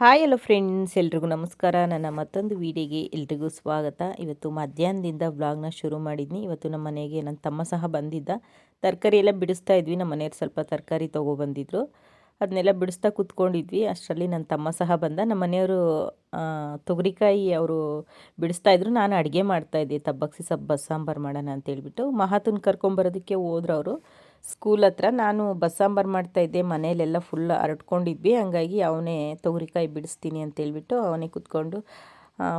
Hi hello friends ಎಲ್ರಿಗೂ ನಮಸ್ಕಾರ. ನನ್ನ ಮತ್ತೊಂದು ವೀಡಿಯೋಗೆ ಎಲ್ರಿಗೂ ಸ್ವಾಗತ. ಇವತ್ತು ಮಧ್ಯಾಹ್ನದಿಂದ ವ್ಲಾಗ್ನ ಶುರು ಮಾಡಿದ್ನಿ. ಇವತ್ತು ನಮ್ಮ ಮನೆಗೆ ನನ್ನ ತಮ್ಮ ಸಹ ಬಂದಿದ್ದ. ತರಕಾರಿ ಎಲ್ಲ ಬಿಡಿಸ್ತಾ ಇದ್ವಿ. ನಮ್ಮ ಮನೆಯವ್ರು ಸ್ವಲ್ಪ ತರಕಾರಿ ತೊಗೊಬಂದಿದ್ರು ಅದನ್ನೆಲ್ಲ ಬಿಡಿಸ್ತಾ ಕೂತ್ಕೊಂಡಿದ್ವಿ. ಅಷ್ಟರಲ್ಲಿ ನನ್ನ ತಮ್ಮ ಸಹ ಬಂದ. ನಮ್ಮ ಮನೆಯವರು ತೊಗರಿಕಾಯಿ ಅವರು ಬಿಡಿಸ್ತಾ ಇದ್ರು. ನಾನು ಅಡುಗೆ ಮಾಡ್ತಾಯಿದ್ದೆ ತಬ್ಬಕ್ಸಿ ಸಬ್ಬ ಸಾಂಬಾರು ಮಾಡೋಣ ಅಂತೇಳ್ಬಿಟ್ಟು ಮಹಾತುನ್ ಕರ್ಕೊಂಬರೋದಕ್ಕೆ ಹೋದ್ರು ಅವರು. ಸ್ಕೂಲ್ ಹತ್ರ ನಾನು ಬಸ್ಸಾಂಬಾರು ಮಾಡ್ತಾಯಿದ್ದೆ ಮನೇಲೆಲ್ಲ ಫುಲ್ ಹರಟ್ಕೊಂಡಿದ್ವಿ ಹಂಗಾಗಿ ಅವನೇ ತೊಗರಿಕಾಯಿ ಬಿಡಿಸ್ತೀನಿ ಅಂತೇಳ್ಬಿಟ್ಟು ಅವನೇ ಕುತ್ಕೊಂಡು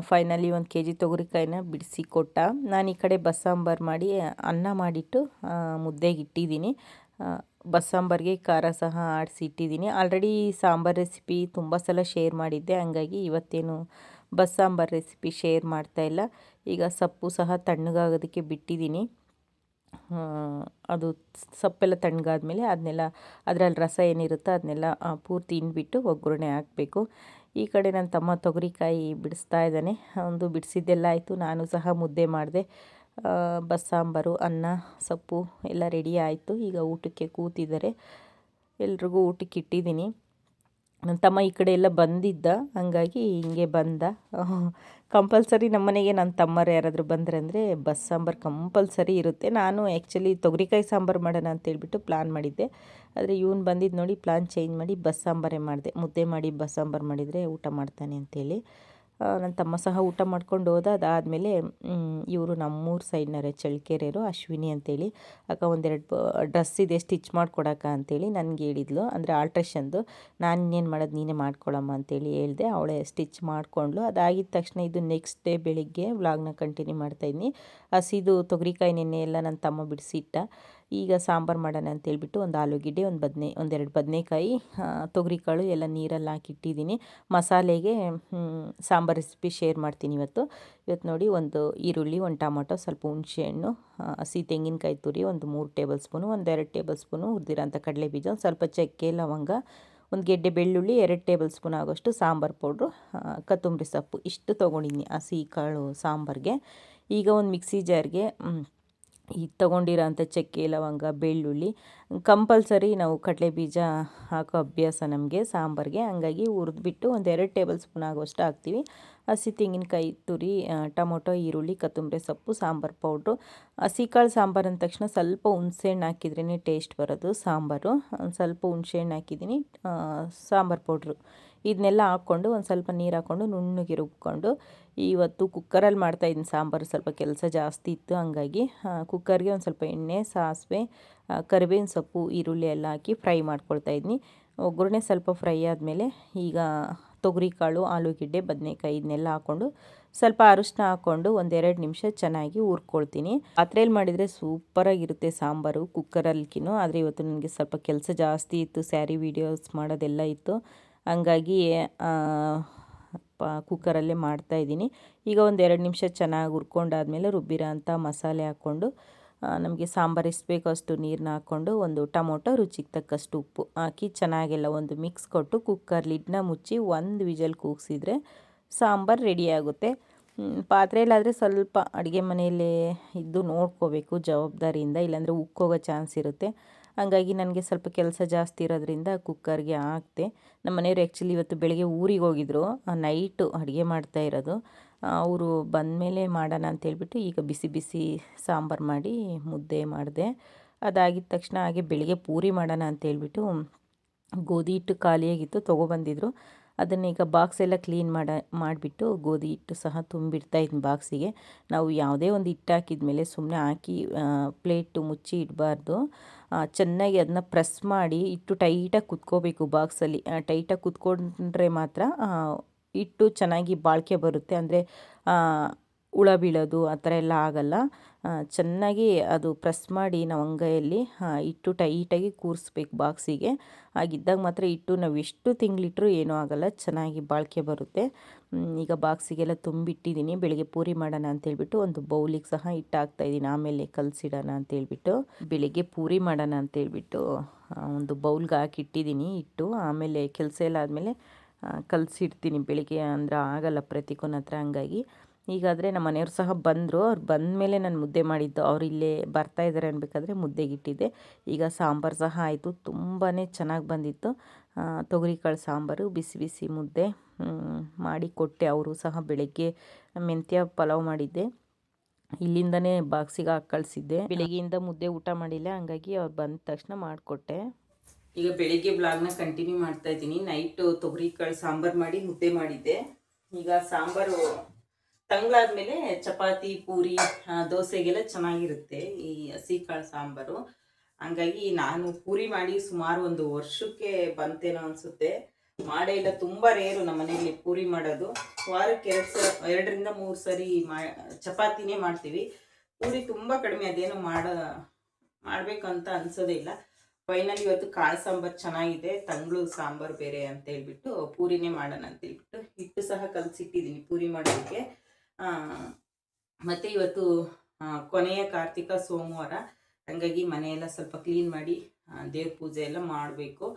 ಫೈನಲಿ ಒಂದು ಕೆ ಜಿ ತೊಗರಿಕಾಯಿನ ಬಿಡಿಸಿ ಕೊಟ್ಟ. ನಾನು ಈ ಕಡೆ ಬಸ್ಸಾಂಬಾರು ಮಾಡಿ, ಅನ್ನ ಮಾಡಿಟ್ಟು ಮುದ್ದೆಗೆ ಇಟ್ಟಿದ್ದೀನಿ. ಬಸ್ಸಾಂಬಾರಿಗೆ ಖಾರ ಸಹ ಆಡಿಸಿ ಇಟ್ಟಿದ್ದೀನಿ. ಆಲ್ರೆಡಿ ಸಾಂಬಾರು ರೆಸಿಪಿ ತುಂಬ ಸಲ ಶೇರ್ ಮಾಡಿದ್ದೆ. ಹಂಗಾಗಿ ಇವತ್ತೇನು ಬಸ್ಸಾಂಬಾರ್ ರೆಸಿಪಿ ಶೇರ್ ಮಾಡ್ತಾಯಿಲ್ಲ ಈಗ ಸೊಪ್ಪು ಸಹ ತಣ್ಣಗಾಗೋದಕ್ಕೆ ಬಿಟ್ಟಿದ್ದೀನಿ. ಅದು ಸೊಪ್ಪೆಲ್ಲ ತಣ್ಣಗಾದ್ಮೇಲೆ ಅದನ್ನೆಲ್ಲ ಅದರಲ್ಲಿ ರಸ ಏನಿರುತ್ತೋ ಅದನ್ನೆಲ್ಲ ಪೂರ್ತಿ ಇನ್ಬಿಟ್ಟು ಒಗ್ಗರಣೆ ಹಾಕಬೇಕು. ಈ ಕಡೆ ನನ್ನ ತಮ್ಮ ತೊಗರಿಕಾಯಿ ಬಿಡಿಸ್ತಾ ಇದ್ದಾನೆ. ಒಂದು ಬಿಡಿಸಿದ್ದೆಲ್ಲ ಆಯಿತು. ನಾನು ಸಹ ಮುದ್ದೆ ಮಾಡಿದೆ. ಬಸ್ಸಾಂಬಾರು, ಅನ್ನ, ಸೊಪ್ಪು ಎಲ್ಲ ರೆಡಿ ಆಯಿತು. ಈಗ ಊಟಕ್ಕೆ ಕೂತಿದ್ದಾರೆ. ಎಲ್ರಿಗೂ ಊಟಕ್ಕೆ ಇಟ್ಟಿದ್ದೀನಿ. ನನ್ನ ತಮ್ಮ ಈ ಕಡೆ ಎಲ್ಲ ಬಂದಿದ್ದ, ಹಾಗಾಗಿ ಹಿಂಗೆ ಬಂದ. ಕಂಪಲ್ಸರಿ ನಮ್ಮ ಮನೆಗೆ ನನ್ನ ತಮ್ಮರು ಯಾರಾದರೂ ಬಂದರೆ ಅಂದರೆ ಬಸ್ ಸಾಂಬಾರು ಕಂಪಲ್ಸರಿ ಇರುತ್ತೆ. ನಾನು ಆ್ಯಕ್ಚುಲಿ ತೊಗರಿಕಾಯಿ ಸಾಂಬಾರು ಮಾಡೋಣ ಅಂತೇಳ್ಬಿಟ್ಟು ಪ್ಲ್ಯಾನ್ ಮಾಡಿದ್ದೆ. ಆದರೆ ಇವನು ಬಂದಿದ್ದು ನೋಡಿ ಪ್ಲಾನ್ ಚೇಂಜ್ ಮಾಡಿ ಬಸ್ ಸಾಂಬಾರೇ ಮಾಡಿದೆ. ಮುದ್ದೆ ಮಾಡಿ ಬಸ್ ಸಾಂಬಾರು ಮಾಡಿದರೆ ಊಟ ಮಾಡ್ತಾನೆ ಅಂತೇಳಿ. ನನ್ನ ತಮ್ಮ ಸಹ ಊಟ ಮಾಡ್ಕೊಂಡು ಹೋದ ಅದಾದಮೇಲೆ ಇವರು ನಮ್ಮೂರು ಸೈಡ್ನವರೇ ಚಳ್ಳಕೆರೆಯವರು ಅಶ್ವಿನಿ ಅಂತೇಳಿ. ಅಕ್ಕ ಒಂದೆರಡು ಡ್ರೆಸ್ ಇದೆ, ಸ್ಟಿಚ್ ಮಾಡಿಕೊಡಕ್ಕ ಅಂತೇಳಿ ನನಗೆ ಹೇಳಿದ್ಲು. ಅಂದರೆ ಆಲ್ಟ್ರೇಷನ್ದು, ನಾನು ಇನ್ನೇನು ಮಾಡೋದು ನೀನೇ ಮಾಡ್ಕೊಳಮ್ಮ ಅಂತೇಳಿ ಹೇಳಿದೆ. ಅವಳೆ ಸ್ಟಿಚ್ ಮಾಡಿಕೊಂಡ್ಲು ಅದಾಗಿದ ತಕ್ಷಣ ಇದು ನೆಕ್ಸ್ಟ್ ಡೇ ಬೆಳಿಗ್ಗೆ ವ್ಲಾಗ್ನ ಕಂಟಿನ್ಯೂ ಮಾಡ್ತಾಯಿದ್ದೀನಿ ಹಸಿದು ತೊಗರಿಕಾಯಿ ನೆನ್ನೆ ಎಲ್ಲ ನನ್ನ ತಮ್ಮ ಬಿಡಿಸಿಟ್ಟ. ಈಗ ಸಾಂಬಾರು ಮಾಡೋಣ ಅಂತೇಳ್ಬಿಟ್ಟು ಒಂದು ಆಲೂಗೆಡ್ಡೆ ಒಂದು ಬದನೆ, ಒಂದೆರಡು ಬದನೆಕಾಯಿ ತೊಗರಿಕಾಳು ಎಲ್ಲ ನೀರಲ್ಲಿ ಹಾಕಿಟ್ಟಿದ್ದೀನಿ. ಮಸಾಲೆಗೆ ಸಾಂಬಾರು ರೆಸಿಪಿ ಶೇರ್ ಮಾಡ್ತೀನಿ ಇವತ್ತು. ಇವತ್ತು ನೋಡಿ ಒಂದು ಈರುಳ್ಳಿ, ಒಂದು ಟೊಮೊಟೊ, ಸ್ವಲ್ಪ ಹುಣಸೆಹಣ್ಣು ಹಸಿ ತೆಂಗಿನಕಾಯಿ ತುರಿ, ಒಂದು ಮೂರು ಟೇಬಲ್ ಸ್ಪೂನು ಒಂದೆರಡು ಟೇಬಲ್ ಸ್ಪೂನು ಹುರಿದಿರೋಂಥ ಕಡಲೆ ಬೀಜ ಒಂದು ಸ್ವಲ್ಪ ಚಕ್ಕೆ ಲವಂಗ, ಒಂದು ಗೆಡ್ಡೆ ಬೆಳ್ಳುಳ್ಳಿ, ಎರಡು ಟೇಬಲ್ ಸ್ಪೂನ್ ಆಗೋಷ್ಟು ಸಾಂಬಾರು ಪೌಡ್ರು ಕೊತ್ತಂಬರಿ ಸೊಪ್ಪು ಇಷ್ಟು ತೊಗೊಂಡಿದ್ದೀನಿ ಹಸಿ ಕಾಳು ಸಾಂಬಾರಿಗೆ. ಈಗ ಒಂದು ಮಿಕ್ಸಿ ಜಾರ್ಗೆ ಈ ತೊಗೊಂಡಿರೋಂಥ ಚಕ್ಕೆ, ಲವಂಗ, ಬೆಳ್ಳುಳ್ಳಿ, ಕಂಪಲ್ಸರಿ ನಾವು ಕಡಲೆ ಬೀಜ ಹಾಕೋ ಅಭ್ಯಾಸ ನಮಗೆ ಸಾಂಬಾರಿಗೆ. ಹಂಗಾಗಿ ಹುರಿದ್ಬಿಟ್ಟು ಒಂದು ಎರಡು ಟೇಬಲ್ ಸ್ಪೂನ್ ಆಗುವಷ್ಟು ಹಾಕ್ತೀವಿ. ಹಸಿ ತೆಂಗಿನಕಾಯಿ ತುರಿ ಟೊಮೊಟೊ, ಈರುಳ್ಳಿ, ಕೊತ್ತಂಬರಿ ಸೊಪ್ಪು, ಸಾಂಬಾರು ಪೌಡ್ರು. ಹಸಿ ಕಾಳು ಸಾಂಬಾರು ಅಂದ ತಕ್ಷಣ ಸ್ವಲ್ಪ ಹುಣಸೆಹಣ್ಣು ಹಾಕಿದ್ರೇ ಟೇಸ್ಟ್ ಬರೋದು ಸಾಂಬಾರು. ಸ್ವಲ್ಪ ಹುಣಸೆಹಣ್ಣು ಹಾಕಿದ್ದೀನಿ ಸಾಂಬಾರು ಪೌಡ್ರು. ಇದನ್ನೆಲ್ಲ ಹಾಕ್ಕೊಂಡು ಒಂದು ಸ್ವಲ್ಪ ನೀರು ಹಾಕ್ಕೊಂಡು ನುಣ್ಣಗೆ ರುಬ್ಕೊಂಡು, ಇವತ್ತು ಕುಕ್ಕರಲ್ಲಿ ಮಾಡ್ತಾಯಿದ್ದೀನಿ ಸಾಂಬಾರು. ಸ್ವಲ್ಪ ಕೆಲಸ ಜಾಸ್ತಿ ಇತ್ತು, ಹಾಗಾಗಿ ಕುಕ್ಕರ್ಗೆ ಒಂದು ಸ್ವಲ್ಪ ಎಣ್ಣೆ, ಸಾಸಿವೆ ಕರಿಬೇವಿನ ಸೊಪ್ಪು, ಈರುಳ್ಳಿ ಎಲ್ಲ ಹಾಕಿ ಫ್ರೈ ಮಾಡ್ಕೊಳ್ತಾ ಇದ್ದೀನಿ. ಒಗ್ಗರಣೆ ಸ್ವಲ್ಪ ಫ್ರೈ ಆದಮೇಲೆ ಈಗ ತೊಗರಿಕಾಳು, ಆಲೂಗೆಡ್ಡೆ, ಬದನೆಕಾಯಿ ಇದನ್ನೆಲ್ಲ ಹಾಕ್ಕೊಂಡು ಸ್ವಲ್ಪ ಅರಿಶಿನ ಹಾಕ್ಕೊಂಡು ಒಂದೆರಡು ನಿಮಿಷ ಚೆನ್ನಾಗಿ ಹುರ್ಕೊಳ್ತೀನಿ. ಪಾತ್ರೆಯಲ್ಲಿ ಮಾಡಿದರೆ ಸೂಪರಾಗಿರುತ್ತೆ ಸಾಂಬಾರು ಕುಕ್ಕರಲ್ಲಿಕಿನೂ ಆದರೆ ಇವತ್ತು ನನಗೆ ಸ್ವಲ್ಪ ಕೆಲಸ ಜಾಸ್ತಿ ಇತ್ತು, ಸ್ಯಾರಿ ವೀಡಿಯೋಸ್ ಮಾಡೋದೆಲ್ಲ ಇತ್ತು. ಹಂಗಾಗಿ ಪ ಕುಕ್ಕರಲ್ಲೇ ಮಾಡ್ತಾಯಿದ್ದೀನಿ ಈಗ ಒಂದು ಎರಡು ನಿಮಿಷ ಚೆನ್ನಾಗಿ ಹುರ್ಕೊಂಡಾದ್ಮೇಲೆ ರುಬ್ಬಿರೋ ಅಂಥ ಮಸಾಲೆ ಹಾಕ್ಕೊಂಡು ನಮಗೆ ಸಾಂಬಾರು ಎಷ್ಟು ಅಷ್ಟು ನೀರನ್ನ ಹಾಕ್ಕೊಂಡು ಒಂದು ಟೊಮೊಟೊ ರುಚಿಗೆ ತಕ್ಕಷ್ಟು ಉಪ್ಪು ಹಾಕಿ ಚೆನ್ನಾಗೆಲ್ಲ ಒಂದು ಮಿಕ್ಸ್ ಕೊಟ್ಟು ಕುಕ್ಕರ್ ಲಿಡ್ನ ಮುಚ್ಚಿ ಒಂದು ವಿಜಲ್ ಕೂಗಿಸಿದ್ರೆ ಸಾಂಬಾರು ರೆಡಿಯಾಗುತ್ತೆ ಪಾತ್ರೆಯಲ್ಲಾದರೆ ಸ್ವಲ್ಪ ಅಡುಗೆ ಮನೆಯಲ್ಲೇ ಇದ್ದು ನೋಡ್ಕೋಬೇಕು ಜವಾಬ್ದಾರಿಯಿಂದ, ಇಲ್ಲಾಂದರೆ ಉಕ್ಕೋಗೋ ಚಾನ್ಸ್ ಇರುತ್ತೆ. ಹಾಗಾಗಿ ನನಗೆ ಸ್ವಲ್ಪ ಕೆಲಸ ಜಾಸ್ತಿ ಇರೋದ್ರಿಂದ ಕುಕ್ಕರ್ಗೆ ಹಾಕ್ತೆ ನಮ್ಮ ಮನೆಯವರು ಆ್ಯಕ್ಚುಲಿ ಇವತ್ತು ಬೆಳಗ್ಗೆ ಊರಿಗೆ ಹೋಗಿದ್ರು. ನೈಟು ಅಡುಗೆ ಮಾಡ್ತಾ ಇರೋದು. ಅವರು ಬಂದಮೇಲೆ ಮಾಡೋಣ ಅಂತೇಳ್ಬಿಟ್ಟು ಈಗ ಬಿಸಿ ಬಿಸಿ ಸಾಂಬಾರು ಮಾಡಿ ಮುದ್ದೆ ಮಾಡಿದೆ. ಅದಾಗಿದ ತಕ್ಷಣ ಹಾಗೆ ಬೆಳಿಗ್ಗೆ ಪೂರಿ ಮಾಡೋಣ ಅಂತೇಳ್ಬಿಟ್ಟು ಗೋಧಿ ಹಿಟ್ಟು ಖಾಲಿಯಾಗಿತ್ತು, ತೊಗೊಬಂದಿದ್ರು. ಅದನ್ನು ಈಗ ಬಾಕ್ಸ್ ಎಲ್ಲ ಕ್ಲೀನ್ ಮಾಡ, ಮಾಡಿಬಿಟ್ಟು ಗೋಧಿ ಹಿಟ್ಟು ಸಹ ತುಂಬಿಡ್ತಾ ಇದ್ದೀನಿ ಬಾಕ್ಸಿಗೆ ನಾವು ಯಾವುದೇ ಒಂದು ಹಿಟ್ಟು ಹಾಕಿದ ಮೇಲೆ ಸುಮ್ಮನೆ ಹಾಕಿ ಪ್ಲೇಟು ಮುಚ್ಚಿ ಇಡಬಾರ್ದು. ಚೆನ್ನಾಗಿ ಅದನ್ನ ಪ್ರೆಸ್ ಮಾಡಿ ಇಟ್ಟು ಟೈಟಾಗಿ ಕುತ್ಕೋಬೇಕು ಬಾಕ್ಸಲ್ಲಿ ಟೈಟಾಗಿ ಕುತ್ಕೊಂಡ್ರೆ ಮಾತ್ರ ಹಿಟ್ಟು ಚೆನ್ನಾಗಿ ಬಾಳಿಕೆ ಬರುತ್ತೆ. ಅಂದರೆ ಹುಳ ಬೀಳೋದು ಆ ಥರ ಎಲ್ಲ ಆಗಲ್ಲ. ಚೆನ್ನಾಗಿ ಅದು ಪ್ರೆಸ್ ಮಾಡಿ ನಾವು ಅಂಗೈಯಲ್ಲಿ ಇಟ್ಟು ಟೈಟಾಗಿ ಕೂರಿಸ್ಬೇಕು ಬಾಕ್ಸಿಗೆ. ಹಾಗಿದ್ದಾಗ ಮಾತ್ರ ಇಟ್ಟು ನಾವು ಎಷ್ಟು ತಿಂಗಳಿಟ್ರೂ ಏನೂ ಆಗಲ್ಲ, ಚೆನ್ನಾಗಿ ಬಾಳಿಕೆ ಬರುತ್ತೆ. ಈಗ ಬಾಕ್ಸಿಗೆಲ್ಲ ತುಂಬಿಟ್ಟಿದ್ದೀನಿ, ಬೆಳಗ್ಗೆ ಪೂರಿ ಮಾಡೋಣ ಅಂತೇಳ್ಬಿಟ್ಟು ಒಂದು ಬೌಲಿಗೆ ಸಹ ಇಟ್ಟು ಹಾಕ್ತಾಯಿದ್ದೀನಿ ಆಮೇಲೆ ಕಲಸಿಡೋಣ ಅಂತೇಳ್ಬಿಟ್ಟು. ಬೆಳಿಗ್ಗೆ ಪೂರಿ ಮಾಡೋಣ ಅಂತೇಳ್ಬಿಟ್ಟು ಒಂದು ಬೌಲ್ಗೆ ಹಾಕಿಟ್ಟಿದ್ದೀನಿ ಇಟ್ಟು ಆಮೇಲೆ ಕೆಲಸ ಎಲ್ಲ ಆದಮೇಲೆ ಕಲಸಿಡ್ತೀನಿ ಬೆಳಗ್ಗೆ, ಅಂದ್ರೆ ಆಗಲ್ಲ ಪ್ರತಿಕೊನ ಹತ್ರ ಹಂಗಾಗಿ. ಈಗಾದರೆ ನಮ್ಮ ಮನೆಯವ್ರು ಸಹ ಬಂದರು. ಅವ್ರು ಬಂದ ಮೇಲೆ ನಾನು ಮುದ್ದೆ ಮಾಡಿದ್ದು. ಅವ್ರು ಇಲ್ಲೇ ಬರ್ತಾ ಇದ್ದಾರೆ ಅನ್ಬೇಕಾದ್ರೆ ಮುದ್ದೆಗಿಟ್ಟಿದ್ದೆ. ಈಗ ಸಾಂಬಾರು ಸಹ ಆಯಿತು. ತುಂಬಾ ಚೆನ್ನಾಗಿ ಬಂದಿತ್ತು. ತೊಗರಿಕಾಳು ಸಾಂಬಾರು, ಬಿಸಿ ಬಿಸಿ ಮುದ್ದೆ ಮಾಡಿ ಕೊಟ್ಟೆ ಅವರು ಸಹ ಬೆಳಗ್ಗೆ ಮೆಂತ್ಯ ಪಲಾವ್ ಮಾಡಿದ್ದೆ. ಇಲ್ಲಿಂದನೇ ಬಾಕ್ಸಿಗೆ ಹಾಕಿ ಕಳಿಸಿದ್ದೆ. ಬೆಳಗ್ಗೆಯಿಂದ ಮುದ್ದೆ ಊಟ ಮಾಡಿಲ್ಲ. ಹಂಗಾಗಿ ಅವ್ರು ಬಂದ ತಕ್ಷಣ ಮಾಡಿಕೊಟ್ಟೆ. ಈಗ ಬೆಳಿಗ್ಗೆ ಬ್ಲಾಗ್ನ ಕಂಟಿನ್ಯೂ ಮಾಡ್ತಾ ಇದ್ದೀನಿ. ನೈಟು ತೊಗರಿಕಾಳು ಸಾಂಬಾರು ಮಾಡಿ ಮುದ್ದೆ ಮಾಡಿದ್ದೆ. ಈಗ ಸಾಂಬಾರು ತಂಗ್ಳಾದ್ಮೇಲೆ ಚಪಾತಿ, ಪೂರಿ ದೋಸೆಗೆಲ್ಲ ಚೆನ್ನಾಗಿರುತ್ತೆ ಈ ಹಸಿ ಕಾಳು ಸಾಂಬಾರು. ಹಂಗಾಗಿ ನಾನು ಪೂರಿ ಮಾಡಿ ಸುಮಾರು ಒಂದು ವರ್ಷಕ್ಕೆ ಬಂತೇನೋ ಅನಿಸುತ್ತೆ. ಮಾಡೇ ಇಲ್ಲ, ತುಂಬ ರೇರು ನಮ್ಮ ಮನೆಯಲ್ಲಿ ಪೂರಿ ಮಾಡೋದು. ವಾರಕ್ಕೆ ಎರಡು ಸಲ ಎರಡರಿಂದ ಮೂರು ಸರಿ ಮಾ, ಚಪಾತಿನೇ ಮಾಡ್ತೀವಿ. ಪೂರಿ ತುಂಬ ಕಡಿಮೆ ಅದೇನು ಮಾಡ, ಮಾಡಬೇಕಂತ ಅನ್ಸೋದೇ ಇಲ್ಲ. ಫೈನಲ್ ಇವತ್ತು ಕಾಳು ಸಾಂಬಾರು ಚೆನ್ನಾಗಿದೆ, ತಂಗಳು ಸಾಂಬಾರು ಬೇರೆ ಅಂತ ಹೇಳ್ಬಿಟ್ಟು ಪೂರಿನೇ ಮಾಡೋಣ ಅಂತ ಹೇಳ್ಬಿಟ್ಟು ಹಿಟ್ಟು ಸಹ ಕಲಸಿಟ್ಟಿದ್ದೀನಿ ಪೂರಿ ಮಾಡೋದಕ್ಕೆ. ಮತ್ತೆ ಇವತ್ತು ಕೊನೆಯ ಕಾರ್ತಿಕ ಸೋಮವಾರ, ಹಂಗಾಗಿ ಮನೆಯೆಲ್ಲ ಸ್ವಲ್ಪ ಕ್ಲೀನ್ ಮಾಡಿ ದೇವ್ರ ಪೂಜೆ ಎಲ್ಲ ಮಾಡಬೇಕು.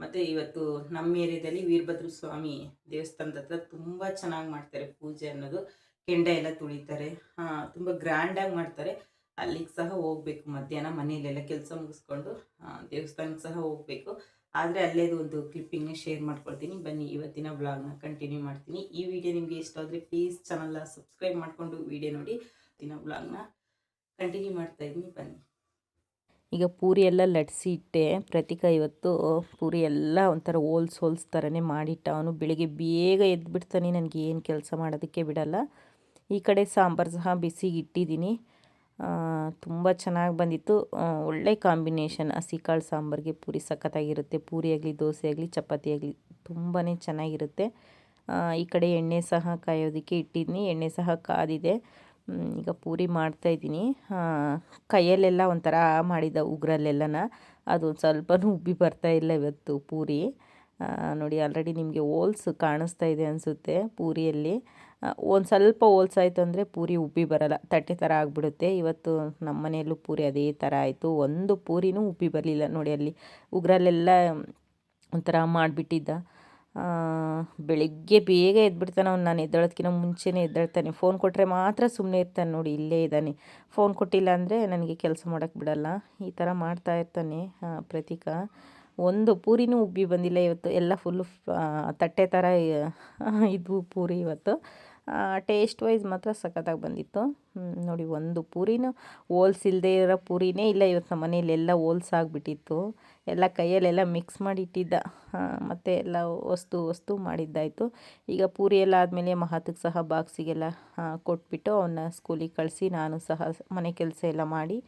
ಮತ್ತು ಇವತ್ತು ನಮ್ಮ ಏರಿಯಾದಲ್ಲಿ ವೀರಭದ್ರ ಸ್ವಾಮಿ ದೇವಸ್ಥಾನದ ಹತ್ರ ತುಂಬ ಚೆನ್ನಾಗಿ ಮಾಡ್ತಾರೆ ಪೂಜೆ ಅನ್ನೋದು. ಕೆಂಡ ಎಲ್ಲ ತುಳಿತಾರೆ. ತುಂಬ ಗ್ರ್ಯಾಂಡಾಗಿ ಮಾಡ್ತಾರೆ. ಅಲ್ಲಿಗೆ ಸಹ ಹೋಗ್ಬೇಕು ಮಧ್ಯಾಹ್ನ ಮನೆಯಲ್ಲೆಲ್ಲ ಕೆಲಸ ಮುಗಿಸ್ಕೊಂಡು ದೇವಸ್ಥಾನಕ್ಕೆ ಸಹ ಹೋಗಬೇಕು. ಆದರೆ ಅಲ್ಲೇದು ಒಂದು ಕ್ಲಿಪ್ಪಿಂಗ್ನ ಶೇರ್ ಮಾಡ್ಕೊಳ್ತೀನಿ. ಬನ್ನಿ, ಇವತ್ತಿನ ವ್ಲಾಗ್ನ ಕಂಟಿನ್ಯೂ ಮಾಡ್ತೀನಿ. ಈ ವಿಡಿಯೋ ನಿಮಗೆ ಇಷ್ಟ ಆದರೆ ಪ್ಲೀಸ್ ಚಾನಲ್ನ ಸಬ್ಸ್ಕ್ರೈಬ್ ಮಾಡಿಕೊಂಡು ವಿಡಿಯೋ ನೋಡಿ. ಇವತ್ತಿನ ವ್ಲಾಗ್ನ ಕಂಟಿನ್ಯೂ ಮಾಡ್ತಾ ಇದ್ದೀನಿ. ಬನ್ನಿ. ಈಗ ಪೂರಿ ಎಲ್ಲ ಲಟ್ಸಿ ಇಟ್ಟೆ. ಪ್ರತೀಕ ಇವತ್ತು ಪೂರಿ ಎಲ್ಲ ಒಂಥರ ಹೋಲ್ಸ್ ಹೋಲ್ಸ್ ಥರನೇ ಮಾಡಿಟ್ಟ ಅವನು. ಬೆಳಿಗ್ಗೆ ಬೇಗ ಎದ್ಬಿಡ್ತಾನೆ. ನನಗೆ ಏನು ಕೆಲಸ ಮಾಡೋದಕ್ಕೆ ಬಿಡಲ್ಲ. ಈ ಕಡೆ ಸಾಂಬಾರು ಸಹ ಬಿಸಿಗೆ ಇಟ್ಟಿದ್ದೀನಿ. ತುಂಬ ಚೆನ್ನಾಗಿ ಬಂದಿತ್ತು. ಒಳ್ಳೆ ಕಾಂಬಿನೇಷನ್. ಹಸಿಕಾಳು ಸಾಂಬಾರಿಗೆ ಪೂರಿ ಸಖತ್ತಾಗಿರುತ್ತೆ. ಪೂರಿ ಆಗಲಿ, ದೋಸೆ ಆಗಲಿ, ಚಪಾತಿ ಆಗಲಿ ತುಂಬಾ ಚೆನ್ನಾಗಿರುತ್ತೆ. ಈ ಕಡೆ ಎಣ್ಣೆ ಸಹ ಕಾಯೋದಕ್ಕೆ ಇಟ್ಟಿದ್ದೀನಿ ಎಣ್ಣೆ ಸಹ ಕಾದಿದೆ. ಈಗ ಪೂರಿ ಮಾಡ್ತಾಯಿದ್ದೀನಿ ಕೈಯಲ್ಲೆಲ್ಲ ಒಂಥರ ಮಾಡಿದ ಉಗ್ರಲ್ಲೆಲ್ಲನ ಅದು ಸ್ವಲ್ಪನೂ ಉಬ್ಬಿ ಬರ್ತಾ ಇಲ್ಲ ಇವತ್ತು ಪೂರಿ. ನೋಡಿ ಆಲ್ರೆಡಿ ನಿಮಗೆ ಹೋಲ್ಸ್ ಕಾಣಿಸ್ತಾ ಇದೆ ಅನಿಸುತ್ತೆ ಪೂರಿಯಲ್ಲಿ. ಒಂದು ಸ್ವಲ್ಪ ಹೋಲ್ಸಾಯ್ತು ಅಂದರೆ ಪೂರಿ ಉಬ್ಬಿ ಬರಲ್ಲ. ತಟ್ಟೆ ಥರ ಆಗಿಬಿಡುತ್ತೆ. ಇವತ್ತು ನಮ್ಮ ಮನೆಯಲ್ಲೂ ಪೂರಿ ಅದೇ ಥರ ಆಯಿತು. ಒಂದು ಪೂರಿನೂ ಉಬ್ಬಿ ಬರಲಿಲ್ಲ ನೋಡಿ ಅಲ್ಲಿ. ಉಗ್ರಲ್ಲೆಲ್ಲ ಒಂಥರ ಮಾಡಿಬಿಟ್ಟಿದ್ದ. ಬೆಳಿಗ್ಗೆ ಬೇಗ ಎದ್ಬಿಡ್ತಾನೆ ಅವ್ನು. ನಾನು ಎದ್ದೇಳೋದಕ್ಕಿಂತ ಮುಂಚೆನೇ ಎದ್ದೇಳ್ತಾನೆ. ಫೋನ್ ಕೊಟ್ಟರೆ ಮಾತ್ರ ಸುಮ್ಮನೆ ಇರ್ತಾನೆ ನೋಡಿ, ಇಲ್ಲೇ ಇದ್ದಾನೆ. ಫೋನ್ ಕೊಟ್ಟಿಲ್ಲ ಅಂದರೆ ನನಗೆ ಕೆಲಸ ಮಾಡೋಕ್ಕೆ ಬಿಡಲ್ಲ. ಈ ಥರ ಮಾಡ್ತಾ ಇರ್ತಾನೆ ಪ್ರತೀಕ. ಒಂದು ಪೂರಿನೂ ಉಬ್ಬಿ ಬಂದಿಲ್ಲ ಇವತ್ತು. ಎಲ್ಲ ಫುಲ್ಲು ತಟ್ಟೆ ಥರ ಇದ್ವು ಪೂರಿ ಇವತ್ತು. ಟೇಸ್ಟ್ ವೈಸ್ ಮಾತ್ರ ಸಖತ್ತಾಗಿ ಬಂದಿತ್ತು. ನೋಡಿ ಒಂದು ಪೂರಿನೂ ಹೋಲ್ಸ್ ಇಲ್ಲದೆ ಇರೋ ಪೂರಿನೇ ಇಲ್ಲ, ಇವತ್ತು ನಮ್ಮ ಮನೇಲೆಲ್ಲ ಎಲ್ಲ ಹೋಲ್ಸ್ ಆಗಿಬಿಟ್ಟಿತ್ತು. ಎಲ್ಲ ಕೈಯಲ್ಲೆಲ್ಲ ಮಿಕ್ಸ್ ಮಾಡಿ ಇಟ್ಟಿದ್ದ ಮತ್ತು ಎಲ್ಲ ವಸ್ತು ವಸ್ತು ಮಾಡಿದ್ದಾಯಿತು. ಈಗ ಪೂರಿ ಎಲ್ಲ ಆದಮೇಲೆ ಮಹತ್ಗೆ ಸಹ ಬಾಕ್ಸಿಗೆಲ್ಲ ಕೊಟ್ಬಿಟ್ಟು ಅವನ್ನ ಸ್ಕೂಲಿಗೆ ಕಳಿಸಿ ನಾನು ಸಹ ಮನೆ ಕೆಲಸ ಎಲ್ಲ ಮಾಡಿ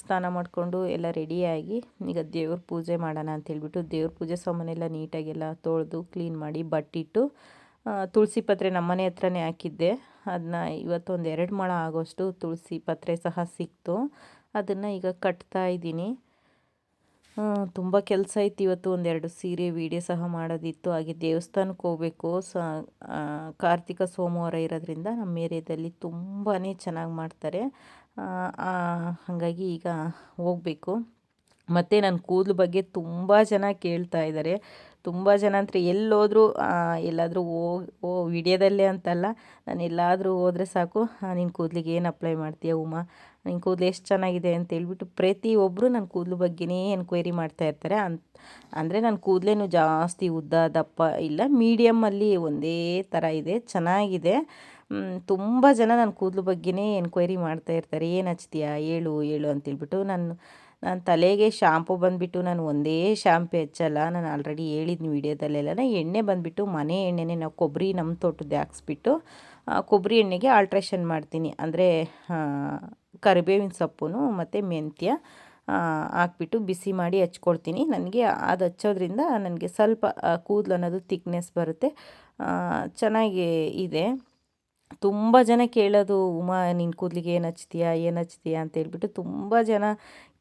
ಸ್ನಾನ ಮಾಡಿಕೊಂಡು ಎಲ್ಲ ರೆಡಿಯಾಗಿ ಈಗ ದೇವ್ರ ಪೂಜೆ ಮಾಡೋಣ ಅಂತ ಹೇಳ್ಬಿಟ್ಟು ದೇವ್ರ ಪೂಜೆ ಸಾಮಾನೆಲ್ಲ ನೀಟಾಗೆಲ್ಲ ತೊಳೆದು ಕ್ಲೀನ್ ಮಾಡಿ ಬಟ್ಟಿಟ್ಟು ತುಳಸಿ ಪತ್ರೆ ನಮ್ಮನೆ ಹತ್ರನೇ ಹಾಕಿದ್ದೆ. ಅದನ್ನ ಇವತ್ತೊಂದು ಎರಡು ಮೊಳ ಆಗೋಷ್ಟು ತುಳಸಿ ಪತ್ರೆ ಸಹ ಸಿಕ್ತು. ಅದನ್ನು ಈಗ ಕಟ್ತಾ ಇದ್ದೀನಿ. ತುಂಬ ಕೆಲಸ ಇತ್ತು ಇವತ್ತು. ಒಂದೆರಡು ಸೀರೆ ವೀಡಿಯೋ ಸಹ ಮಾಡೋದಿತ್ತು. ಹಾಗೆ ದೇವಸ್ಥಾನಕ್ಕೆ ಹೋಗಬೇಕು. ಸ ಕಾರ್ತಿಕ ಸೋಮವಾರ ಇರೋದ್ರಿಂದ ನಮ್ಮ ಏರಿಯಾದಲ್ಲಿ ತುಂಬಾ ಚೆನ್ನಾಗಿ ಮಾಡ್ತಾರೆ. ಹಾಗಾಗಿ ಈಗ ಹೋಗಬೇಕು. ಮತ್ತು ನನ್ನ ಕೂದಲು ಬಗ್ಗೆ ತುಂಬ ಜನ ಕೇಳ್ತಾ ಇದ್ದಾರೆ ತುಂಬ ಜನ ಅಂದರೆ ಎಲ್ಲೋದ್ರೂ ಎಲ್ಲಾದರೂ ಹೋಗಿ ಓ, ವಿಡಿಯೋದಲ್ಲೇ ಅಂತಲ್ಲ, ನಾನು ಎಲ್ಲಾದರೂ ಹೋದರೆ ಸಾಕು. ನಿನ್ನ ಕೂದಲಿಗೆ ಏನು ಅಪ್ಲೈ ಮಾಡ್ತೀಯ ಉಮಾ? ನಿನ್ನ ಕೂದಲು ಎಷ್ಟು ಚೆನ್ನಾಗಿದೆ ಅಂತ ಹೇಳ್ಬಿಟ್ಟು ಪ್ರತಿಯೊಬ್ಬರು ನನ್ನ ಕೂದಲು ಬಗ್ಗೆನೇ ಎನ್ಕ್ವೈರಿ ಮಾಡ್ತಾ ಇರ್ತಾರೆ. ಅಂತ ಅಂದರೆ ನನ್ನ ಕೂದಲೇನು ಜಾಸ್ತಿ ಉದ್ದ, ದಪ್ಪ ಇಲ್ಲ ಮೀಡಿಯಮ್ಮಲ್ಲಿ ಒಂದೇ ಥರ ಇದೆ, ಚೆನ್ನಾಗಿದೆ. ತುಂಬ ಜನ ನನ್ನ ಕೂದಲು ಬಗ್ಗೆನೇ ಎನ್ಕ್ವೈರಿ ಮಾಡ್ತಾ ಇರ್ತಾರೆ. ಏನು ಹಚ್ತೀಯಾ? ಹೇಳು ಹೇಳು ಅಂತೇಳ್ಬಿಟ್ಟು ನಾನು ನಾನು ತಲೆಗೆ ಶಾಂಪು ಬಂದುಬಿಟ್ಟು ನಾನು ಒಂದೇ ಶಾಂಪು ಹಚ್ಚಲ್ಲ. ನಾನು ಆಲ್ರೆಡಿ ಹೇಳಿದ್ನಿ ವೀಡಿಯೋದಲ್ಲೆಲ್ಲ ಎಣ್ಣೆ ಬಂದುಬಿಟ್ಟು ಮನೆ ಎಣ್ಣೆನೇ ನಾವು ಕೊಬ್ಬರಿ ನಮ್ಮ ತೋಟದ್ದು ಹಾಕ್ಸ್ಬಿಟ್ಟು ಕೊಬ್ಬರಿ ಎಣ್ಣೆಗೆ ಆಲ್ಟ್ರೇಷನ್ ಮಾಡ್ತೀನಿ. ಅಂದರೆ ಕರಿಬೇವಿನ ಸೊಪ್ಪು ಮತ್ತು ಮೆಂತ್ಯ ಹಾಕ್ಬಿಟ್ಟು ಬಿಸಿ ಮಾಡಿ ಹಚ್ಕೊಳ್ತೀನಿ ನನಗೆ ಅದು ಹಚ್ಚೋದ್ರಿಂದ ನನಗೆ ಸ್ವಲ್ಪ ಕೂದಲು ಅನ್ನೋದು ತಿಕ್ನೆಸ್ ಬರುತ್ತೆ. ಚೆನ್ನಾಗಿ ಇದೆ. ತುಂಬ ಜನ ಕೇಳೋದು, ಉಮಾ ನಿನ್ನ ಕೂದಲಿಗೆ ಏನು ಹಚ್ತೀಯಾ ಏನು ಹಚ್ತೀಯಾ? ಅಂತ ಹೇಳ್ಬಿಟ್ಟು ತುಂಬ ಜನ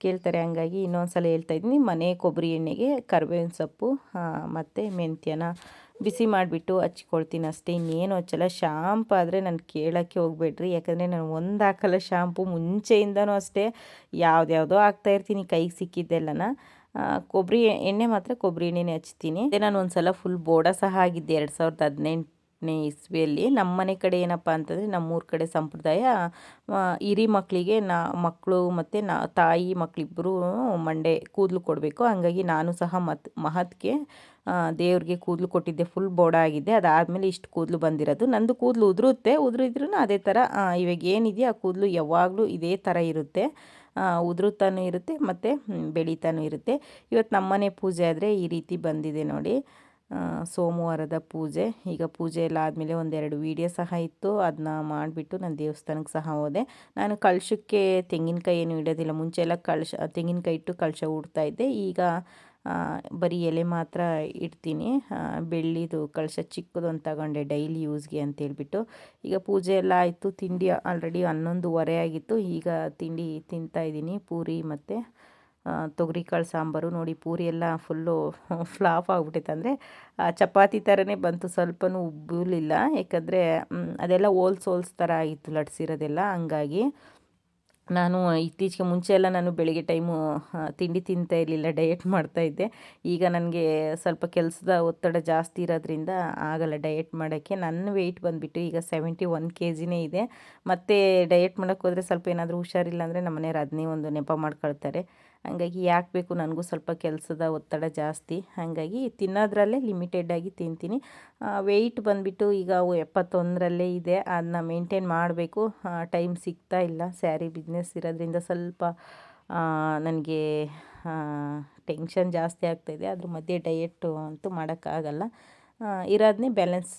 ಕೇಳ್ತಾರೆ. ಹಂಗಾಗಿ ಇನ್ನೊಂದು ಸಲ ಹೇಳ್ತಾ ಇದ್ದೀನಿ, ಮನೆ ಕೊಬ್ಬರಿ ಎಣ್ಣೆಗೆ ಕರ್ಬೇವಿನ ಸೊಪ್ಪು ಮತ್ತು ಮೆಂತ್ಯನ ಬಿಸಿ ಮಾಡಿಬಿಟ್ಟು ಹಚ್ಕೊಳ್ತೀನಿ ಅಷ್ಟೇ. ಇನ್ನೇನು ಹಚ್ಚಲ್ಲ. ಶಾಂಪು ಆದರೆ ನಾನು ಕೇಳೋಕ್ಕೆ ಹೋಗ್ಬೇಡ್ರಿ. ಯಾಕಂದರೆ ನಾನು ಒಂದು ಹಾಕಲ್ಲ ಶಾಂಪು, ಮುಂಚೆಯಿಂದನೂ ಅಷ್ಟೇ ಯಾವ್ದ್ಯಾವುದೋ ಹಾಕ್ತಾಯಿರ್ತೀನಿ ಕೈಗೆ ಸಿಕ್ಕಿದ್ದೆಲ್ಲನ. ಕೊಬ್ಬರಿ ಎಣ್ಣೆ ಮಾತ್ರ ಕೊಬ್ಬರಿ ಎಣ್ಣೆನೇ ಹಚ್ತೀನಿ. ನಾನು ಒಂದು ಸಲ ಫುಲ್ ಬೋಡ ಸಹ ಆಗಿದ್ದೆ, ಎರಡು ಸಾವಿರದ ಹದಿನೆಂಟು ಎಂಟನೇ ಇಸ್ವಿಯಲ್ಲಿ ನಮ್ಮ ಮನೆ ಕಡೆ ಏನಪ್ಪ ಅಂತಂದರೆ ನಮ್ಮೂರ ಕಡೆ ಸಂಪ್ರದಾಯ ಹಿರಿ ಮಕ್ಕಳಿಗೆ ನಾ ಮಕ್ಕಳು ಮತ್ತು ನಾ, ತಾಯಿ ಮಕ್ಕಳಿಬ್ಬರು ಮಂಡೆ ಕೂದಲು ಕೊಡಬೇಕು. ಹಂಗಾಗಿ ನಾನು ಸಹ ಮತ್, ಮಹತ್ಗೆ ದೇವ್ರಿಗೆ ಕೂದಲು ಕೊಟ್ಟಿದ್ದೆ. ಫುಲ್ ಬೋಡ ಆಗಿದ್ದೆ. ಅದಾದಮೇಲೆ ಇಷ್ಟು ಕೂದಲು ಬಂದಿರೋದು. ನಂದು ಕೂದಲು ಉದುರುತ್ತೆ. ಉದುರಿದ್ರೂ ಅದೇ ಥರ ಇವಾಗ ಏನಿದೆಯೋ ಆ ಕೂದಲು ಯಾವಾಗಲೂ ಇದೇ ಥರ ಇರುತ್ತೆ. ಉದುರುತ್ತಾನೂ ಇರುತ್ತೆ, ಮತ್ತು ಬೆಳೀತಾನೂ ಇರುತ್ತೆ. ಇವತ್ತು ನಮ್ಮನೆ ಪೂಜೆ ಆದರೆ ಈ ರೀತಿ ಬಂದಿದೆ ನೋಡಿ. ಸೋಮವಾರದ ಪೂಜೆ. ಈಗ ಪೂಜೆ ಎಲ್ಲ ಆದಮೇಲೆ ಒಂದೆರಡು ವೀಡಿಯೋ ಸಹ ಇತ್ತು. ಅದನ್ನ ಮಾಡಿಬಿಟ್ಟು ನಾನು ದೇವಸ್ಥಾನಕ್ಕೆ ಸಹ ಹೋದೆ. ನಾನು ಕಳಶಕ್ಕೆ ತೆಂಗಿನಕಾಯಿ ಏನು ಇಡೋದಿಲ್ಲ. ಮುಂಚೆ ಎಲ್ಲ ಕಳಶ, ತೆಂಗಿನಕಾಯಿ ಇಟ್ಟು ಕಳಶ ಇದ್ದೆ. ಈಗ ಬರೀ ಎಲೆ ಮಾತ್ರ ಇಡ್ತೀನಿ. ಬೆಳ್ಳಿದು ಕಳಶ ಚಿಕ್ಕದೊಂದು ಅಂತ ತಗೊಂಡೆ ಡೈಲಿ ಯೂಸ್ಗೆ ಅಂತೇಳ್ಬಿಟ್ಟು ಈಗ ಪೂಜೆ ಎಲ್ಲ ಆಯಿತು. ತಿಂಡಿ ಆಲ್ರೆಡಿ ಹನ್ನೊಂದುವರೆ ಆಗಿತ್ತು. ಈಗ ತಿಂಡಿ ತಿಂತಾಯಿದ್ದೀನಿ ಪೂರಿ ಮತ್ತು ತೊಗರಿಕಾಳು ಸಾಂಬಾರು ನೋಡಿ ಪೂರಿ ಎಲ್ಲ ಫುಲ್ಲು ಫ್ಲಾಫ್ ಆಗಿಬಿಟ್ಟಿತ್ತು. ಅಂದರೆ ಚಪಾತಿ ಥರನೇ ಬಂತು, ಸ್ವಲ್ಪನೂ ಉಬ್ಬಲಿಲ್ಲ ಯಾಕಂದರೆ ಅದೆಲ್ಲ ಓಲ್ಸ್ ಓಲ್ಸ್ ಥರ ಆಗಿತ್ತು ಲಟ್ಸಿರೋದೆಲ್ಲ, ಹಂಗಾಗಿ ನಾನು ಇತ್ತೀಚೆಗೆ ಮುಂಚೆ ಎಲ್ಲ ನಾನು ಬೆಳಿಗ್ಗೆ ಟೈಮು ತಿಂಡಿ ತಿಂತಾ ಇರಲಿಲ್ಲ ಡಯೆಟ್ ಮಾಡ್ತಾ ಇದ್ದೆ. ಈಗ ನನಗೆ ಸ್ವಲ್ಪ ಕೆಲಸದ ಒತ್ತಡ ಜಾಸ್ತಿ ಇರೋದ್ರಿಂದ ಆಗಲ್ಲ ಡಯೆಟ್ ಮಾಡೋಕ್ಕೆ. ನನ್ನ ವೆಯ್ಟ್ ಬಂದುಬಿಟ್ಟು ಈಗ ಸೆವೆಂಟಿ ಒನ್ ಕೆ ಜಿನೇ ಇದೆ. ಮತ್ತು ಡಯಟ್ ಮಾಡೋಕ್ಕೆ ಹೋದರೆ ಸ್ವಲ್ಪ ಏನಾದರೂ ಹುಷಾರಿಲ್ಲ ಅಂದರೆ ನಮ್ಮ ಮನೆಯವ್ರು ಅದನ್ನೇ ಒಂದು ನೆಪ ಮಾಡ್ಕೊಳ್ತಾರೆ. ಹಾಗಾಗಿ ಯಾಕೆ ಬೇಕು ನನಗೂ ಸ್ವಲ್ಪ ಕೆಲಸದ ಒತ್ತಡ ಜಾಸ್ತಿ. ಹಾಗಾಗಿ ತಿನ್ನೋದ್ರಲ್ಲೇ ಲಿಮಿಟೆಡಾಗಿ ತಿಂತೀನಿ. ವೆಯ್ಟ್ ಬಂದುಬಿಟ್ಟು ಈಗ ಎಪ್ಪತ್ತೊಂದರಲ್ಲೇ ಇದೆ. ಅದನ್ನ ಮೇಂಟೈನ್ ಮಾಡಬೇಕು. ಟೈಮ್ ಸಿಗ್ತಾ ಇಲ್ಲ. ಸ್ಯಾರಿ ಬಿಸ್ನೆಸ್ ಇರೋದ್ರಿಂದ ಸ್ವಲ್ಪ ನನಗೆ ಟೆನ್ಷನ್ ಜಾಸ್ತಿ ಆಗ್ತಾಯಿದೆ ಅದ್ರ ಮಧ್ಯೆ ಡಯೆಟ್ಟು ಅಂತೂ ಮಾಡೋಕ್ಕಾಗಲ್ಲ. ಇರೋದನ್ನೇ ಬ್ಯಾಲೆನ್ಸ್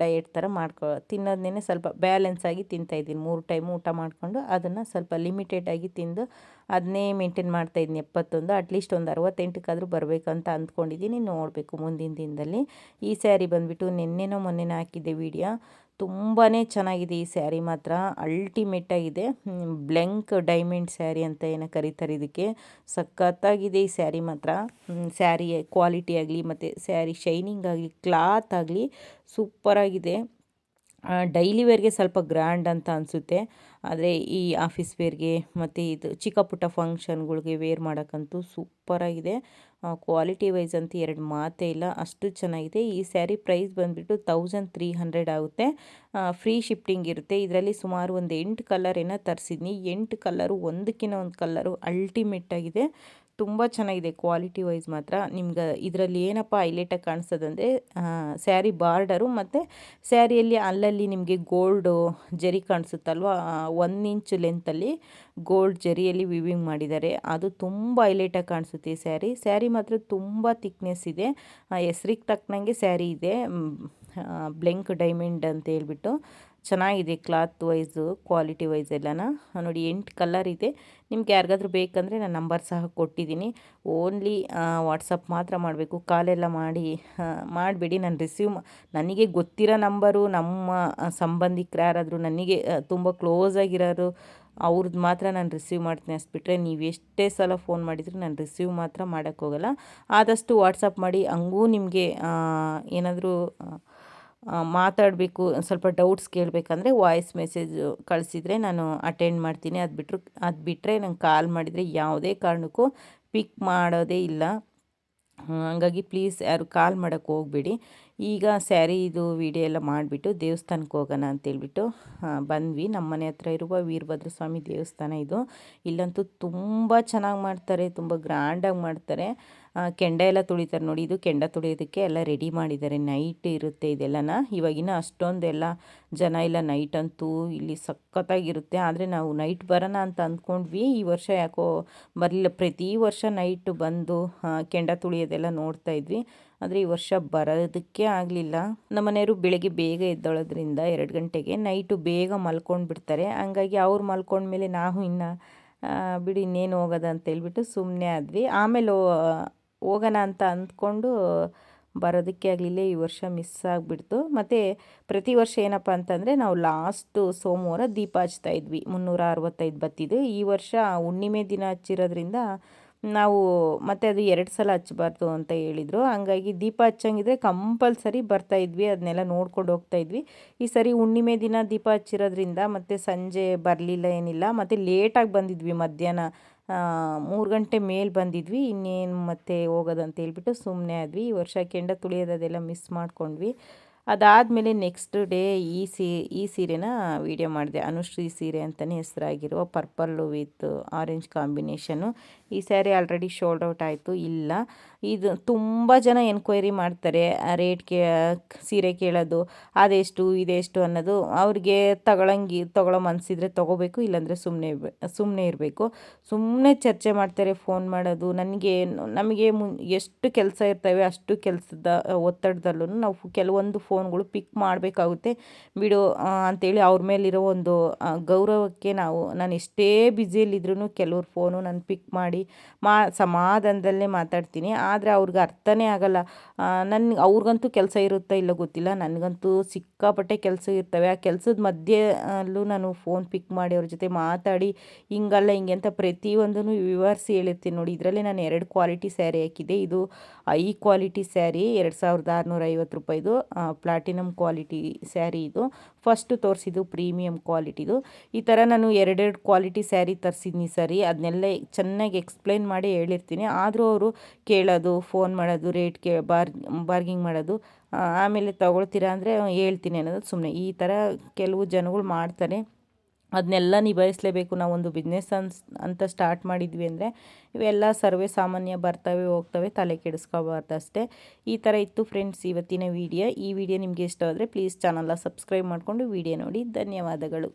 ಡಯೆಟ್ ಥರ ಮಾಡ್ಕೊ, ತಿನ್ನೋದನ್ನೇ ಸ್ವಲ್ಪ ಬ್ಯಾಲೆನ್ಸಾಗಿ ತಿಂತಾಯಿದ್ದೀನಿ ಮೂರು ಟೈಮು ಊಟ ಮಾಡಿಕೊಂಡು ಅದನ್ನು ಸ್ವಲ್ಪ ಲಿಮಿಟೆಡಾಗಿ ತಿಂದು ಅದನ್ನೇ ಮೇಂಟೈನ್ ಮಾಡ್ತಾಯಿದ್ದೀನಿ ಎಪ್ಪತ್ತೊಂದು ಅಟ್ಲೀಸ್ಟ್ ಒಂದು ಅರವತ್ತೆಂಟಕ್ಕಾದರೂ ಬರಬೇಕಂತ ಅಂದ್ಕೊಂಡಿದ್ದೀನಿ. ನೋಡಬೇಕು ಮುಂದಿನ ದಿನದಲ್ಲಿ. ಈ ಸ್ಯಾರಿ ಬಂದುಬಿಟ್ಟು ನಿನ್ನೆನೋ ಮೊನ್ನೆನೋ ಹಾಕಿದ್ದೆ ವೀಡಿಯೋ ತುಂಬಾ ಚೆನ್ನಾಗಿದೆ ಈ ಸ್ಯಾರಿ ಮಾತ್ರ. ಅಲ್ಟಿಮೇಟಾಗಿದೆ ಬ್ಲೆಂಕ್ ಡೈಮಂಡ್ ಸ್ಯಾರಿ ಅಂತ ಏನೋ ಕರೀತಾರೆ ಇದಕ್ಕೆ. ಸಖತ್ತಾಗಿದೆ ಈ ಸ್ಯಾರಿ ಮಾತ್ರ. ಸ್ಯಾರಿ ಕ್ವಾಲಿಟಿ ಆಗಲಿ, ಮತ್ತು ಸ್ಯಾರಿ ಶೈನಿಂಗ್ ಆಗಲಿ ಕ್ಲಾತ್ ಆಗಲಿ ಸೂಪರಾಗಿದೆ ಡೈಲಿ ವೇರ್ಗೆ ಸ್ವಲ್ಪ ಗ್ರ್ಯಾಂಡ್ ಅಂತ ಅನಿಸುತ್ತೆ. ಆದರೆ ಈ ಆಫೀಸ್ ವೇರ್ಗೆ ಮತ್ತು ಇದು ಚಿಕ್ಕ ಪುಟ್ಟ ಫಂಕ್ಷನ್ಗಳಿಗೆ ವೇರ್ ಮಾಡೋಕ್ಕಂತೂ ಸೂಪರಾಗಿದೆ ಕ್ವಾಲಿಟಿ ವೈಸ್ ಅಂತ ಎರಡು ಮಾತೇ ಇಲ್ಲ. ಅಷ್ಟು ಚೆನ್ನಾಗಿದೆ. ಈ ಸ್ಯಾರಿ ಪ್ರೈಸ್ ಬಂದುಬಿಟ್ಟು ತೌಸಂಡ್ ತ್ರೀ ಹಂಡ್ರೆಡ್ ಆಗುತ್ತೆ. ಫ್ರೀ ಶಿಫ್ಟಿಂಗ್ ಇರುತ್ತೆ. ಇದರಲ್ಲಿ ಸುಮಾರು ಒಂದು ಎಂಟು ಕಲರ್ ಏನೋ ತರಿಸಿದ್ನಿ. ಎಂಟು ಕಲರು ಒಂದಕ್ಕಿಂತ ಒಂದು ಕಲರು ಅಲ್ಟಿಮೇಟ್ ಆಗಿದೆ. ತುಂಬ ಚೆನ್ನಾಗಿದೆ ಕ್ವಾಲಿಟಿ ವೈಸ್ ಮಾತ್ರ. ನಿಮ್ಗೆ ಇದರಲ್ಲಿ ಏನಪ್ಪ ಹೈಲೈಟಾಗಿ ಕಾಣಿಸ್ತದಂದರೆ ಸ್ಯಾರಿ ಬಾರ್ಡರು ಮತ್ತು ಸ್ಯಾರಿಯಲ್ಲಿ ಅಲ್ಲಲ್ಲಿ ನಿಮಗೆ ಗೋಲ್ಡು ಜರಿ ಕಾಣಿಸುತ್ತಲ್ವ? ಒನ್ ಇಂಚ್ ಲೆಂತಲ್ಲಿ ಗೋಲ್ಡ್ ಜರಿಯಲ್ಲಿ ವಿವಿಂಗ್ ಮಾಡಿದ್ದಾರೆ. ಅದು ತುಂಬ ಹೈಲೈಟಾಗಿ ಕಾಣಿಸುತ್ತೆ ಸ್ಯಾರಿ. ಸ್ಯಾರಿ ಮಾತ್ರ ತುಂಬ ತಿಕ್ನೆಸ್ ಇದೆ. ಹೆಸ್ರಿಗೆ ತಕ್ಕನಂಗೆ ಸ್ಯಾರಿ ಇದೆ. ಬ್ಲೆಂಕ್ ಡೈಮಂಡ್ ಅಂತ ಹೇಳ್ಬಿಟ್ಟು ಚೆನ್ನಾಗಿದೆ ಕ್ಲಾತ್ ವೈಸು ಕ್ವಾಲಿಟಿ ವೈಸ್ ಎಲ್ಲನ. ನೋಡಿ, ಎಂಟು ಕಲರ್ ಇದೆ. ನಿಮ್ಗೆ ಯಾರಿಗಾದ್ರೂ ಬೇಕಂದರೆ ನಾನು ನಂಬರ್ ಸಹ ಕೊಟ್ಟಿದ್ದೀನಿ. ಓನ್ಲಿ ವಾಟ್ಸಪ್ ಮಾತ್ರ ಮಾಡಬೇಕು. ಕಾಲೆಲ್ಲ ಮಾಡಿ ಮಾಡಬೇಡಿ. ನಾನು ರಿಸೀವ್ ನನಗೆ ಗೊತ್ತಿರೋ ನಂಬರು ನಮ್ಮ ಸಂಬಂಧಿಕರು ಯಾರಾದರೂ ನನಗೆ ತುಂಬ ಕ್ಲೋಸ್ ಆಗಿರೋರು ಅವ್ರದ್ದು ಮಾತ್ರ ನಾನು ರಿಸೀವ್ ಮಾಡ್ತೀನಿ. ಅಷ್ಟುಬಿಟ್ರೆ ನೀವು ಎಷ್ಟೇ ಸಲ ಫೋನ್ ಮಾಡಿದರೂ ನಾನು ರಿಸೀವ್ ಮಾತ್ರ ಮಾಡೋಕ್ಕೋಗಲ್ಲ ಆದಷ್ಟು ವಾಟ್ಸಪ್ ಮಾಡಿ, ಹಂಗೂ ನಿಮಗೆ ಏನಾದರೂ ಮಾತಾಡಬೇಕು, ಸ್ವಲ್ಪ ಡೌಟ್ಸ್ ಕೇಳಬೇಕಂದ್ರೆ ವಾಯ್ಸ್ ಮೆಸೇಜ್ ಕಳಿಸಿದರೆ ನಾನು ಅಟೆಂಡ್ ಮಾಡ್ತೀನಿ. ಅದು ಬಿಟ್ಟರು ಅದು ಬಿಟ್ಟರೆ ನಂಗೆ ಕಾಲ್ ಮಾಡಿದರೆ ಯಾವುದೇ ಕಾರಣಕ್ಕೂ ಪಿಕ್ ಮಾಡೋದೇ ಇಲ್ಲ. ಹಾಗಾಗಿ ಪ್ಲೀಸ್ ಯಾರು ಕಾಲ್ ಮಾಡೋಕ್ಕೆ ಹೋಗಬೇಡಿ. ಈಗ ಸ್ಯಾರಿ ಇದು ವಿಡಿಯೋ ಎಲ್ಲ ಮಾಡಿಬಿಟ್ಟು ದೇವಸ್ಥಾನಕ್ಕೆ ಹೋಗೋಣ ಅಂತೇಳ್ಬಿಟ್ಟು ಬಂದ್ವಿ. ನಮ್ಮ ಮನೆ ಹತ್ರ ಇರುವ ವೀರಭದ್ರ ಸ್ವಾಮಿ ದೇವಸ್ಥಾನ ಇದು. ಇಲ್ಲಂತೂ ತುಂಬ ಚೆನ್ನಾಗಿ ಮಾಡ್ತಾರೆ, ತುಂಬ ಗ್ರ್ಯಾಂಡಾಗಿ ಮಾಡ್ತಾರೆ. ಕೆಂಡ ಎಲ್ಲ ತುಳಿತಾರೆ ನೋಡಿ, ಇದು ಕೆಂಡ ತುಳಿಯೋದಕ್ಕೆ ಎಲ್ಲ ರೆಡಿ ಮಾಡಿದ್ದಾರೆ. ನೈಟ್ ಇರುತ್ತೆ ಇದೆಲ್ಲನ. ಇವಾಗಿನ ಅಷ್ಟೊಂದೆಲ್ಲ ಜನ ಇಲ್ಲ ನೈಟ್ ಅಂತೂ ಇಲ್ಲಿ ಸಖತ್ತಾಗಿರುತ್ತೆ. ಆದರೆ ನಾವು ನೈಟ್ ಬರೋಣ ಅಂತ ಅಂದ್ಕೊಂಡ್ವಿ. ಈ ವರ್ಷ ಯಾಕೋ ಬರಲಿಲ್ಲ. ಪ್ರತಿ ವರ್ಷ ನೈಟ್ ಬಂದು ಕೆಂಡ ತುಳಿಯೋದೆಲ್ಲ ನೋಡ್ತಾ ಇದ್ವಿ. ಆದರೆ ಈ ವರ್ಷ ಬರೋದಕ್ಕೆ ಆಗಲಿಲ್ಲ. ನಮ್ಮನೆಯವರು ಬೆಳಗ್ಗೆ ಬೇಗ ಎದ್ದೊಳೋದ್ರಿಂದ ಎರಡು ಗಂಟೆಗೆ ನೈಟು ಬೇಗ ಮಲ್ಕೊಂಡು ಬಿಡ್ತಾರೆ ಹಂಗಾಗಿ ಅವ್ರು ಮಲ್ಕೊಂಡ್ಮೇಲೆ ನಾವು ಇನ್ನು ಬಿಡಿ ಇನ್ನೇನು ಹೋಗೋದ ಅಂತ ಹೇಳ್ಬಿಟ್ಟು ಸುಮ್ಮನೆ ಆದ್ವಿ. ಆಮೇಲೆ ಹೋಗೋಣ ಅಂತ ಅಂದ್ಕೊಂಡು ಬರೋದಕ್ಕೆ ಆಗಲಿಲ್ಲ. ಈ ವರ್ಷ ಮಿಸ್ ಆಗಿಬಿಡ್ತು. ಮತ್ತು ಪ್ರತಿ ವರ್ಷ ಏನಪ್ಪ ಅಂತಂದರೆ ನಾವು ಲಾಸ್ಟು ಸೋಮವಾರ ದೀಪ ಹಚ್ತಾ ಇದ್ವಿ. ಮುನ್ನೂರ ಅರವತ್ತೈದು ಬತ್ತಿದ್ದು ಈ ವರ್ಷ ಹುಣ್ಣಿಮೆ ದಿನ ಹಚ್ಚಿರೋದ್ರಿಂದ ನಾವು ಮತ್ತೆ ಅದು ಎರಡು ಸಲ ಹಚ್ಚಬಾರ್ದು ಅಂತ ಹೇಳಿದರು. ಹಂಗಾಗಿ ದೀಪ ಹಚ್ಚಂಗಿದ್ರೆ ಕಂಪಲ್ಸರಿ ಬರ್ತಾಯಿದ್ವಿ ಅದನ್ನೆಲ್ಲ ನೋಡ್ಕೊಂಡು ಹೋಗ್ತಾಯಿದ್ವಿ ಈ ಸರಿ ಹುಣ್ಣಿಮೆ ದಿನ ದೀಪ ಹಚ್ಚಿರೋದ್ರಿಂದ ಮತ್ತು ಸಂಜೆ ಬರಲಿಲ್ಲ ಏನಿಲ್ಲ. ಮತ್ತು ಲೇಟಾಗಿ ಬಂದಿದ್ವಿ ಮಧ್ಯಾಹ್ನ ಮೂರು ಗಂಟೆ ಮೇಲೆ ಬಂದಿದ್ವಿ, ಇನ್ನೇನು ಮತ್ತೆ ಹೋಗೋದಂತ ಹೇಳ್ಬಿಟ್ಟು ಸುಮ್ಮನೆ ಆದ್ವಿ. ಈ ವರ್ಷ ಕೆಂಡ ತುಳಿಯೋದೆಲ್ಲ ಮಿಸ್ ಮಾಡ್ಕೊಂಡ್ವಿ. ಅದಾದಮೇಲೆ ನೆಕ್ಸ್ಟ್ ಡೇ ಈ ಸೀ, ಈ ಸೀರೆನ ವೀಡಿಯೋ ಮಾಡಿದೆ. ಅನುಶ್ರೀ ಸೀರೆ ಅಂತಲೇ ಹೆಸರಾಗಿರುವ ಪರ್ಪಲ್ಲು ವಿತ್ ಆರೆಂಜ್ ಕಾಂಬಿನೇಷನು ಈ ಸ್ಯಾರಿ ಆಲ್ರೆಡಿ ಶೋಲ್ಡ್ ಔಟ್ ಆಯಿತು. ಇಲ್ಲ. ಇದು ತುಂಬ ಜನ ಎನ್ಕ್ವೈರಿ ಮಾಡ್ತಾರೆ ರೇಟ್ ಕೇ, ಸೀರೆ ಕೇಳೋದು, ಅದೆಷ್ಟು, ಇದೆಷ್ಟು ಅನ್ನೋದು. ಅವ್ರಿಗೆ ತಗೊಳಂಗಿ ತಗೊಳ್ಳೋ ಮನಸ್ಸಿದ್ರೆ ತೊಗೋಬೇಕು, ಇಲ್ಲಾಂದರೆ ಸುಮ್ಮನೆ ಸುಮ್ಮನೆ ಇರಬೇಕು. ಸುಮ್ಮನೆ ಚರ್ಚೆ ಮಾಡ್ತಾರೆ ಫೋನ್ ಮಾಡೋದು. ನನಗೆ, ನಮಗೆ ಮುನ್, ಎಷ್ಟು ಕೆಲಸ ಇರ್ತವೆ, ಅಷ್ಟು ಕೆಲಸದ ಒತ್ತಡದಲ್ಲೂ ನಾವು ಕೆಲವೊಂದು ಫೋನ್ಗಳು ಪಿಕ್ ಮಾಡಬೇಕಾಗುತ್ತೆ. ಬಿಡು ಅಂಥೇಳಿ ಅವ್ರ ಮೇಲಿರೋ ಒಂದು ಗೌರವಕ್ಕೆ ನಾವು, ನಾನು ಎಷ್ಟೇ ಬ್ಯುಸಿಯಲ್ಲಿದ್ರೂ ಕೆಲವ್ರ ಫೋನು ನಾನು ಪಿಕ್ ಮಾಡಿ, ಮಾ, ಸಮಾಧಾನದಲ್ಲೇ ಮಾತಾಡ್ತೀನಿ. ಆದರೆ ಅವ್ರಿಗೆ ಅರ್ಥನೇ ಆಗಲ್ಲ. ನನ್ನ ಅವ್ರಿಗಂತೂ ಕೆಲಸ ಇರುತ್ತೋ ಇಲ್ಲ ಗೊತ್ತಿಲ್ಲ. ನನಗಂತೂ ಸಿಕ್ಕಾಪಟ್ಟೆ ಕೆಲಸ ಇರ್ತವೆ. ಆ ಕೆಲಸದ ಮಧ್ಯೆ ಅಲ್ಲೂ ನಾನು ಫೋನ್ ಪಿಕ್ ಮಾಡಿ ಅವ್ರ ಜೊತೆ ಮಾತಾಡಿ, ಹಿಂಗಲ್ಲ ಹಿಂಗೆ ಅಂತ ಪ್ರತಿಯೊಂದನ್ನು ವಿವರಿಸಿ ಹೇಳಿರ್ತೀನಿ ನೋಡಿ. ಇದರಲ್ಲಿ ನಾನು ಎರಡು ಕ್ವಾಲಿಟಿ ಸ್ಯಾರಿ ಹಾಕಿದೆ ಇದು ಐ ಕ್ವಾಲಿಟಿ ಸ್ಯಾರಿ ಎರಡು ಸಾವಿರದ ಆರುನೂರ ಐವತ್ತು ರೂಪಾಯಿದು ಪ್ಲಾಟಿನಮ್ ಕ್ವಾಲಿಟಿ ಸ್ಯಾರಿ ಇದು. ಫಸ್ಟು ತೋರಿಸಿದ್ದು ಪ್ರೀಮಿಯಂ ಕ್ವಾಲಿಟಿದು ಈ ಥರ ನಾನು ಎರಡೆರಡು ಕ್ವಾಲಿಟಿ ಸ್ಯಾರಿ ತರಿಸಿದ್ನಿ ಸರಿ. ಅದನ್ನೆಲ್ಲ ಚೆನ್ನಾಗಿ ಎಕ್ಸ್ಪ್ಲೈನ್ ಮಾಡಿ ಹೇಳಿರ್ತೀನಿ. ಆದರೂ ಅವರು ಕೇಳೋದು ಫೋನ್ ಮಾಡೋದು ರೇಟ್ ಕೇ, ಬಾರ್ ಬಾರ್ಗಿಂಗ್ ಮಾಡೋದು ಆಮೇಲೆ ತಗೊಳ್ತೀರಾ ಅಂದರೆ ಹೇಳ್ತೀನಿ ಅನ್ನೋದು ಸುಮ್ಮನೆ ಈ ಥರ ಕೆಲವು ಜನಗಳು ಮಾಡ್ತಾರೆ. ಅದನ್ನೆಲ್ಲ ನಿಭಾಯಿಸಲೇಬೇಕು. ನಾವೊಂದು ಬಿಸ್ನೆಸ್ ಅನ್ಸ್, ಅಂತ ಸ್ಟಾರ್ಟ್ ಮಾಡಿದ್ವಿ ಅಂದರೆ ಇವೆಲ್ಲ ಸರ್ವೇ ಸಾಮಾನ್ಯ ಬರ್ತವೆ, ಹೋಗ್ತವೆ, ತಲೆ ಕೆಡಿಸ್ಕೋಬಾರ್ದು ಅಷ್ಟೇ. ಈ ಥರ ಇತ್ತು ಫ್ರೆಂಡ್ಸ್ ಇವತ್ತಿನ ವಿಡಿಯೋ ಈ ವಿಡಿಯೋ ನಿಮಗೆ ಇಷ್ಟ ಆದರೆ ಪ್ಲೀಸ್ ಚಾನಲ್ನ ಸಬ್ಸ್ಕ್ರೈಬ್ ಮಾಡಿಕೊಂಡು ವಿಡಿಯೋ ನೋಡಿ. ಧನ್ಯವಾದಗಳು.